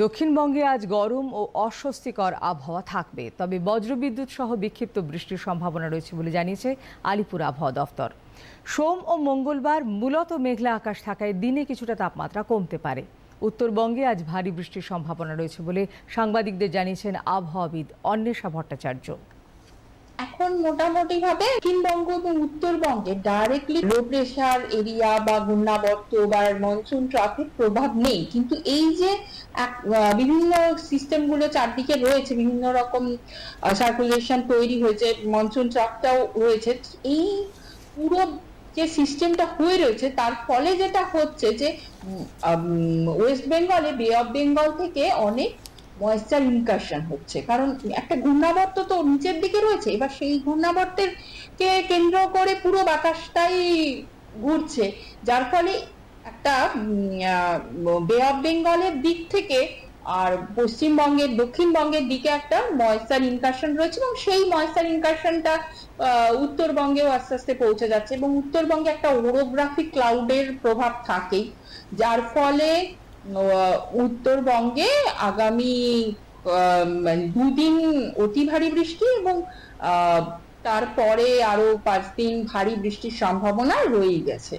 দক্ষিণবঙ্গে আজ গরম ও অস্বস্তিকর আবহাওয়া থাকবে। তবে বজ্রবিদ্যুৎ সহ বিক্ষিপ্ত বৃষ্টির সম্ভাবনা রয়েছে বলে জানিয়েছে আলিপুর আবহাওয়া দফতর। সোম ও মঙ্গলবার মূলত মেঘলা আকাশ থাকায় দিনে কিছুটা তাপমাত্রা কমতে পারে। উত্তরবঙ্গে আজ ভারী বৃষ্টির সম্ভাবনা রয়েছে বলে সাংবাদিকদের জানিয়েছেন আবহাওয়াবিদ অন্বেষা ভট্টাচার্য। এখন মোটামুটি ভাবে দক্ষিণবঙ্গ এবং উত্তরবঙ্গে ডাইরেক্টলি লো প্রেশার এরিয়া বা ঘূর্ণাবর্ত বা মনসুন ট্রাফের প্রভাব নেই। কিন্তু এই যে বিভিন্ন সিস্টেমগুলো চারদিকে রয়েছে, বিভিন্ন রকম সার্কুলেশন তৈরি হয়েছে মনসুন ট্রাফটাও রয়েছে, এই পুরো যে সিস্টেমটা হয়ে রয়েছে, তার ফলে যেটা হচ্ছে যে ওয়েস্ট বেঙ্গলে বে অফ বেঙ্গল থেকে অনেক ময়েশ্চার ইনকাশন হচ্ছে। কারণ একটা ঘূর্ণাবর্ত তো নিচের দিকে রয়েছে, এবার সেই ঘূর্ণাবর্তের কে কেন্দ্র করে পুরো বাতাসটাই ঘুরছে। যার ফলে একটা বে অফ বেঙ্গলের দিক থেকে আর পশ্চিমবঙ্গের, দক্ষিণবঙ্গের দিকে একটা ময়েশ্চার ইনকাশন রয়েছে এবং সেই ময়েশ্চার ইনকাশনটা উত্তরবঙ্গেও আস্তে আস্তে পৌঁছে যাচ্ছে এবং উত্তরবঙ্গে একটা ওরোগ্রাফিক ক্লাউডের প্রভাব থাকেই। যার ফলে উত্তরবঙ্গে আগামী মানে দুদিন অতি ভারী বৃষ্টি এবং তারপরে আরও পাঁচ দিন ভারী বৃষ্টির সম্ভাবনা রয়েই গেছে।